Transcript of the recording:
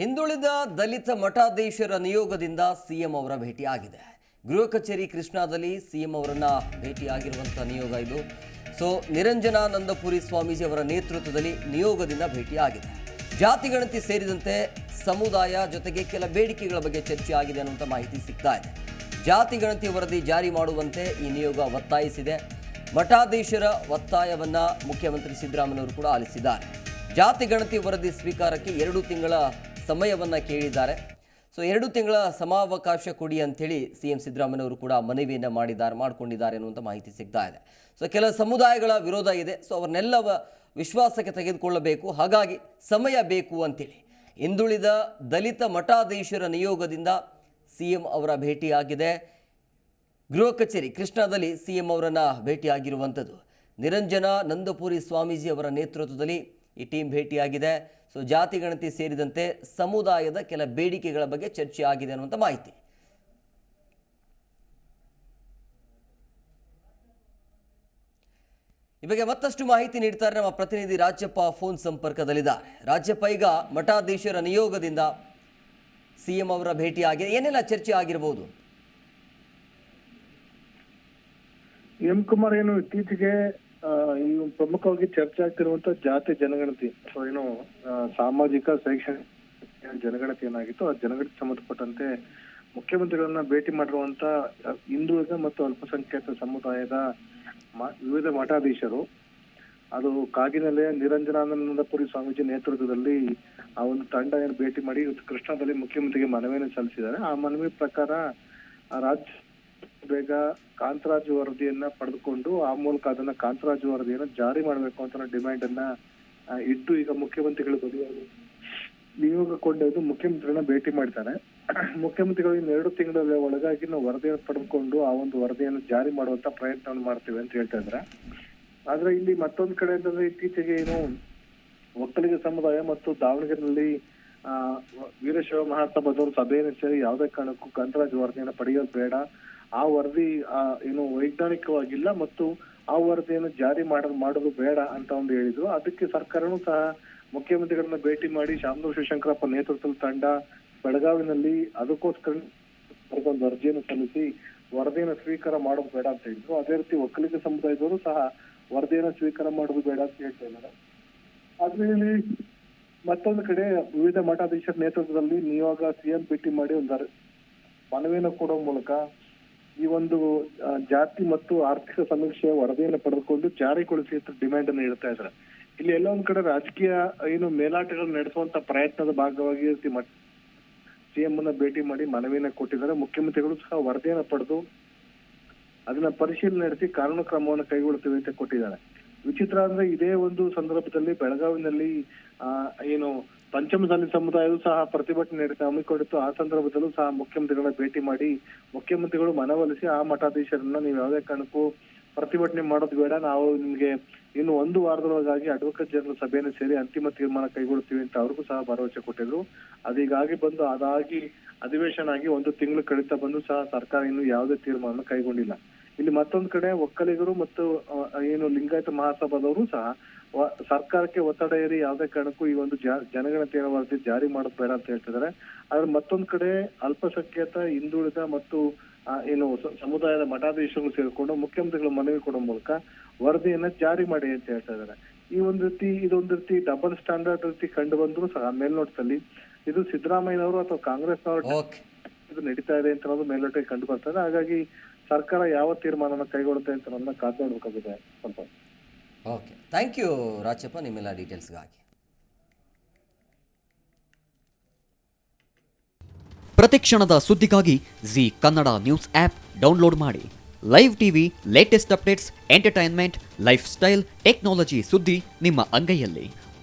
ಹಿಂದುಳಿದ ದಲಿತ ಮಠಾಧೀಶರ ನಿಯೋಗದಿಂದ ಸಿಎಂ ಅವರ ಭೇಟಿಯಾಗಿದೆ. ಗೃಹ ಕಚೇರಿ ಕೃಷ್ಣಾದಲ್ಲಿ ಸಿಎಂ ಅವರನ್ನ ಭೇಟಿಯಾಗಿರುವಂಥ ನಿಯೋಗ ಇದು. ಸೊ ನಿರಂಜನಾನಂದಪುರಿ ಸ್ವಾಮೀಜಿ ಅವರ ನೇತೃತ್ವದಲ್ಲಿ ನಿಯೋಗದಿಂದ ಭೇಟಿಯಾಗಿದೆ. ಜಾತಿ ಗಣತಿ ಸೇರಿದಂತೆ ಸಮುದಾಯ ಜೊತೆಗೆ ಕೆಲ ಬೇಡಿಕೆಗಳ ಬಗ್ಗೆ ಚರ್ಚೆ ಆಗಿದೆ ಅನ್ನುವಂಥ ಮಾಹಿತಿ ಸಿಗ್ತಾ ಇದೆ. ಜಾತಿ ಗಣತಿ ವರದಿ ಜಾರಿ ಮಾಡುವಂತೆ ಈ ನಿಯೋಗ ಒತ್ತಾಯಿಸಿದೆ. ಮಠಾಧೀಶರ ಒತ್ತಾಯವನ್ನ ಮುಖ್ಯಮಂತ್ರಿ ಸಿದ್ದರಾಮಯ್ಯವರು ಕೂಡ ಆಲಿಸಿದ್ದಾರೆ. ಜಾತಿ ಗಣತಿ ವರದಿ ಸ್ವೀಕಾರಕ್ಕೆ ಎರಡು ತಿಂಗಳ ಸಮಯವನ್ನ ಕೇಳಿದ್ದಾರೆ. ಸೊ ಎರಡು ತಿಂಗಳ ಸಮಾವಕಾಶ ಕೊಡಿ ಅಂಥೇಳಿ ಸಿ ಎಂ ಸಿದ್ದರಾಮಯ್ಯವರು ಕೂಡ ಮನವಿಯನ್ನು ಮಾಡಿದ್ದಾರೆ, ಮಾಡಿಕೊಂಡಿದ್ದಾರೆ ಅನ್ನುವಂಥ ಮಾಹಿತಿ ಸಿಗ್ತಾ ಇದೆ. ಸೊ ಕೆಲ ಸಮುದಾಯಗಳ ವಿರೋಧ ಇದೆ. ಸೊ ಅವ್ರನ್ನೆಲ್ಲವ ವಿಶ್ವಾಸಕ್ಕೆ ತೆಗೆದುಕೊಳ್ಳಬೇಕು. ಹಾಗಾಗಿ ಸಮಯ ಬೇಕು ಅಂತೇಳಿ ಹಿಂದುಳಿದ ದಲಿತ ಮಠಾಧೀಶರ ನಿಯೋಗದಿಂದ ಸಿ ಎಂ ಅವರ ಭೇಟಿಯಾಗಿದೆ. ಗೃಹ ಕಚೇರಿ ಕೃಷ್ಣಾದಲ್ಲಿ ಸಿ ಎಂ ಅವರನ್ನು ಭೇಟಿಯಾಗಿರುವಂಥದ್ದು ನಿರಂಜನ ನಂದಪುರಿ ಸ್ವಾಮೀಜಿ ಅವರ ನೇತೃತ್ವದಲ್ಲಿ ಈ ಟೀಮ್ ಭೇಟಿಯಾಗಿದೆ. ಸೊ, ಜಾತಿ, ಗಣತಿ ಸೇರಿದಂತೆ ಸಮುದಾಯದ ಕೆಲ ಬೇಡಿಕೆಗಳ ಬಗ್ಗೆ ಚರ್ಚೆ ಆಗಿದೆ ಅನ್ನುವಂಥ ಮಾಹಿತಿ. ಈ ಮತ್ತಷ್ಟು ಮಾಹಿತಿ ನೀಡ್ತಾರೆ ನಮ್ಮ ಪ್ರತಿನಿಧಿ ರಾಜ್ಯಪ್ಪ ಫೋನ್ ಸಂಪರ್ಕದಲ್ಲಿದ್ದಾರೆ. ರಾಜ್ಯಪ್ಪ, ಈಗ ಮಠಾಧೀಶರ ನಿಯೋಗದಿಂದ ಸಿಎಂ ಅವರ ಭೇಟಿಯಾಗಿದೆ ಏನೆಲ್ಲ ಚರ್ಚೆ ಆಗಿರಬಹುದು ಎಂ ಕುಮಾರ್, ಏನು ಇತ್ತೀಚೆಗೆ ಈ ಪ್ರಮುಖವಾಗಿ ಚರ್ಚೆ ಆಗ್ತಿರುವಂತ ಜಾತಿ ಜನಗಣತಿ ಏನು ಸಾಮಾಜಿಕ, ಶೈಕ್ಷಣಿಕ ಜನಗಣತಿ ಏನಾಗಿತ್ತು ಆ ಜನಗಣತಿ ಸಂಬಂಧಪಟ್ಟಂತೆ ಮುಖ್ಯಮಂತ್ರಿಗಳನ್ನ ಭೇಟಿ ಮಾಡಿರುವಂತ ಹಿಂದುಳಿದ ಮತ್ತು ಅಲ್ಪಸಂಖ್ಯಾತ ಸಮುದಾಯದ ವಿವಿಧ ಮಠಾಧೀಶರು, ಅದು ಕಾಗಿನೆಲೆಯ ನಿರಂಜನಾನಂದಪುರಿ ಸ್ವಾಮೀಜಿ ನೇತೃತ್ವದಲ್ಲಿ ಆ ಒಂದು ತಂಡ ಏನು ಭೇಟಿ ಮಾಡಿ ಇವತ್ತು ಕೃಷ್ಣಾದಲ್ಲಿ ಮುಖ್ಯಮಂತ್ರಿಗೆ ಮನವಿಯನ್ನು ಸಲ್ಲಿಸಿದ್ದಾರೆ. ಆ ಮನವಿ ಪ್ರಕಾರ ರಾಜ್ಯ ಬೇಗ ಕಾಂತರಾಜು ವರದಿಯನ್ನ ಪಡೆದುಕೊಂಡು ಆ ಮೂಲಕ ಅದನ್ನ ಕಾಂತರಾಜು ವರದಿಯನ್ನ ಜಾರಿ ಮಾಡಬೇಕು ಅಂತ ಡಿಮ್ಯಾಂಡ್ ಅನ್ನ ಇಟ್ಟು ಈಗ ಮುಖ್ಯಮಂತ್ರಿಗಳು ಬದಿಯಾಗಿ ನಿಯೋಗ ಕೊಂಡೊಯ್ದು ಮುಖ್ಯಮಂತ್ರಿಗಳನ್ನ ಭೇಟಿ ಮಾಡ್ತಾರೆ. ಮುಖ್ಯಮಂತ್ರಿಗಳು ಇನ್ನೆರಡು ತಿಂಗಳ ಒಳಗಾಗಿ ನಾವು ವರದಿಯನ್ನು ಪಡೆದುಕೊಂಡು ಆ ಒಂದು ವರದಿಯನ್ನು ಜಾರಿ ಮಾಡುವಂತ ಪ್ರಯತ್ನವನ್ನು ಮಾಡ್ತೀವಿ ಅಂತ ಹೇಳ್ತಾ ಇದ್ದಾರೆ. ಆದ್ರೆ ಇಲ್ಲಿ ಮತ್ತೊಂದ್ ಕಡೆ ಅಂತಂದ್ರೆ ಇತ್ತೀಚೆಗೆ ಏನು ಒಕ್ಕಲಿಗ ಸಮುದಾಯ ಮತ್ತು ದಾವಣಗೆರೆಯಲ್ಲಿ, ಆ, ವೀರಶೈವ ಮಹಾಸಭಾದವರು ಸಭೆಯನ್ನು ಸೇರಿ ಯಾವುದೇ ಕಾರಣಕ್ಕೂ ಕಂತರಾಜ್ ವರದಿಯನ್ನು ಪಡೆಯೋದು ಬೇಡ. ಆ ವರದಿ ಏನು ವೈಜ್ಞಾನಿಕವಾಗಿಲ್ಲ ಮತ್ತು ಆ ವರದಿಯನ್ನು ಜಾರಿ ಮಾಡ ಮಾಡೋದು ಬೇಡ ಅಂತ ಒಂದು ಹೇಳಿದ್ರು. ಅದಕ್ಕೆ ಸರ್ಕಾರನೂ ಸಹ ಮುಖ್ಯಮಂತ್ರಿಗಳನ್ನ ಭೇಟಿ ಮಾಡಿ ಶಾಮನೂರು ಶಿವಶಂಕರಪ್ಪ ನೇತೃತ್ವದ ತಂಡ ಬೆಳಗಾವಿನಲ್ಲಿ ಅದಕ್ಕೋಸ್ಕರ ಒಂದು ಅರ್ಜಿಯನ್ನು ಸಲ್ಲಿಸಿ ವರದಿಯನ್ನು ಸ್ವೀಕಾರ ಮಾಡೋದು ಬೇಡ ಅಂತ ಹೇಳಿದ್ರು. ಅದೇ ರೀತಿ ಒಕ್ಕಲಿಗ ಸಮುದಾಯದವರು ಸಹ ವರದಿಯನ್ನು ಸ್ವೀಕಾರ ಮಾಡೋದು ಬೇಡ ಅಂತ ಹೇಳ್ತಾ ಇದ್ದಾರೆ. ಅದ್ರಲ್ಲಿ ಮತ್ತೊಂದು ಕಡೆ ವಿವಿಧ ಮಠಾಧೀಶರ ನೇತೃತ್ವದಲ್ಲಿ ನಿಯೋಗ ಸಿಎಂ ಭೇಟಿ ಮಾಡಿ ಒಂದು ಮನವಿಯನ್ನು ಕೊಡೋ ಮೂಲಕ ಈ ಒಂದು ಜಾತಿ ಮತ್ತು ಆರ್ಥಿಕ ಸಮೀಕ್ಷೆಯ ವರದಿಯನ್ನು ಪಡೆದುಕೊಂಡು ಜಾರಿಗೊಳಿಸಿ ಅಂತ ಡಿಮ್ಯಾಂಡ್ ಅನ್ನು ಇಡ್ತಾ ಇದ್ದಾರೆ. ಇಲ್ಲಿ ಎಲ್ಲ ಒಂದ್ ಕಡೆ ರಾಜಕೀಯ, ಏನು ಮೇಲಾಟಗಳು ನಡೆಸುವಂತ ಪ್ರಯತ್ನದ ಭಾಗವಾಗಿ ಸಿಎಂ ಅನ್ನ ಭೇಟಿ ಮಾಡಿ ಮನವಿಯನ್ನ ಕೊಟ್ಟಿದ್ದಾರೆ. ಮುಖ್ಯಮಂತ್ರಿಗಳು ಸಹ ವರದಿಯನ್ನ ಪಡೆದು ಅದನ್ನ ಪರಿಶೀಲನೆ ನಡೆಸಿ ಕಾನೂನು ಕ್ರಮವನ್ನು ಕೈಗೊಳ್ಳುತ್ತೇವೆ ಅಂತ ಕೊಟ್ಟಿದ್ದಾರೆ. ವಿಚಿತ್ರ ಅಂದ್ರೆ ಇದೇ ಒಂದು ಸಂದರ್ಭದಲ್ಲಿ ಬೆಳಗಾವಿನಲ್ಲಿ ಏನು ಪಂಚಮಸಾಲಿ ಸಮುದಾಯವು ಸಹ ಪ್ರತಿಭಟನೆ ಹಮ್ಮಿಕೊಂಡಿತ್ತು ಆ ಸಂದರ್ಭದಲ್ಲೂ ಸಹ ಮುಖ್ಯಮಂತ್ರಿಗಳ ಭೇಟಿ ಮಾಡಿ ಮುಖ್ಯಮಂತ್ರಿಗಳು ಮನವೊಲಿಸಿ ಆ ಮಠಾಧೀಶರನ್ನ ನೀವು ಯಾವುದೇ ಕಾರಣಕ್ಕೂ ಪ್ರತಿಭಟನೆ ಮಾಡೋದು ಬೇಡ. ನಾವು ನಿಮ್ಗೆ ಇನ್ನು ಒಂದು ವಾರದೊಳಗಾಗಿ ಅಡ್ವೊಕೇಟ್ ಜನರಲ್ ಸಭೆಯನ್ನು ಸೇರಿ ಅಂತಿಮ ತೀರ್ಮಾನ ಕೈಗೊಳ್ತೀವಿ ಅಂತ ಅವ್ರಿಗೂ ಸಹ ಭರವಸೆ ಕೊಟ್ಟಿದ್ರು. ಅದೀಗಾಗಿ ಬಂದು ಅದಾಗಿ ಅಧಿವೇಶನ ಆಗಿ ಒಂದು ತಿಂಗಳು ಕಳೀತಾ ಬಂದು ಸಹ ಸರ್ಕಾರ ಇನ್ನು ಯಾವುದೇ ತೀರ್ಮಾನ ಕೈಗೊಂಡಿಲ್ಲ. ಇಲ್ಲಿ ಮತ್ತೊಂದು ಕಡೆ ಒಕ್ಕಲಿಗರು ಮತ್ತು ಏನು ಲಿಂಗಾಯತ ಮಹಾಸಭಾದವರು ಸಹ ಸರ್ಕಾರಕ್ಕೆ ಒತ್ತಡ ಏರಿ ಯಾವುದೇ ಕಾರಣಕ್ಕೂ ಈ ಒಂದು ಜನಗಣತಿಯ ವರದಿ ಜಾರಿ ಮಾಡೋದು ಬೇಡ ಅಂತ ಹೇಳ್ತಿದ್ದಾರೆ ಆದ್ರೆ ಮತ್ತೊಂದು ಕಡೆ ಅಲ್ಪಸಂಖ್ಯಾತ ಹಿಂದುಳಿದ ಮತ್ತು ಏನು ಸಮುದಾಯದ ಮಠಾಧೀಶರು ಸೇರಿಕೊಂಡು ಮುಖ್ಯಮಂತ್ರಿಗಳು ಮನವಿ ಕೊಡೋ ಮೂಲಕ ವರದಿಯನ್ನ ಜಾರಿ ಮಾಡಿ ಅಂತ ಹೇಳ್ತಾ ಇದ್ದಾರೆ ಈ ಒಂದು ರೀತಿ ಇದೊಂದು ರೀತಿ ಡಬಲ್ ಸ್ಟ್ಯಾಂಡರ್ಡ್ ರೀತಿ ಕಂಡು ಬಂದ್ರು ಸಹ ಮೇಲ್ನೋಟದಲ್ಲಿ ಇದು ಸಿದ್ದರಾಮಯ್ಯನವರು ಅಥವಾ ಕಾಂಗ್ರೆಸ್ನವರು ಇದು ನಡೀತಾ ಇದೆ ಅಂತ ಅನ್ನೋದು ಮೇಲ್ನೋಟಕ್ಕೆ ಕಂಡು ಬರ್ತದೆ ಹಾಗಾಗಿ ಸರ್ಕಾರ ಯಾವ ತೀರ್ಮಾನನ ಕೈಗೊಳ್ಳುತ್ತೆ ಅಂತ ನನ್ನ ಕಾದು ನೋಡಬೇಕಾಗಿದೆ ಸ್ವಲ್ಪ ಓಕೆ. ಥ್ಯಾಂಕ್ ಯು ರಾಜಪ್ಪ ನಿಮ್ಮೆಲ್ಲ ಡೀಟೇಲ್ಸ್ಗಾಗಿ ಪ್ರತಿಕ್ಷಣದ ಸುದ್ದಿಗಾಗಿ Zee Kannada news app download ಮಾಡಿ. Live TV latest updates entertainment lifestyle technology ಸುದ್ದಿ ನಿಮ್ಮ ಅಂಗೈಯಲ್ಲಿ.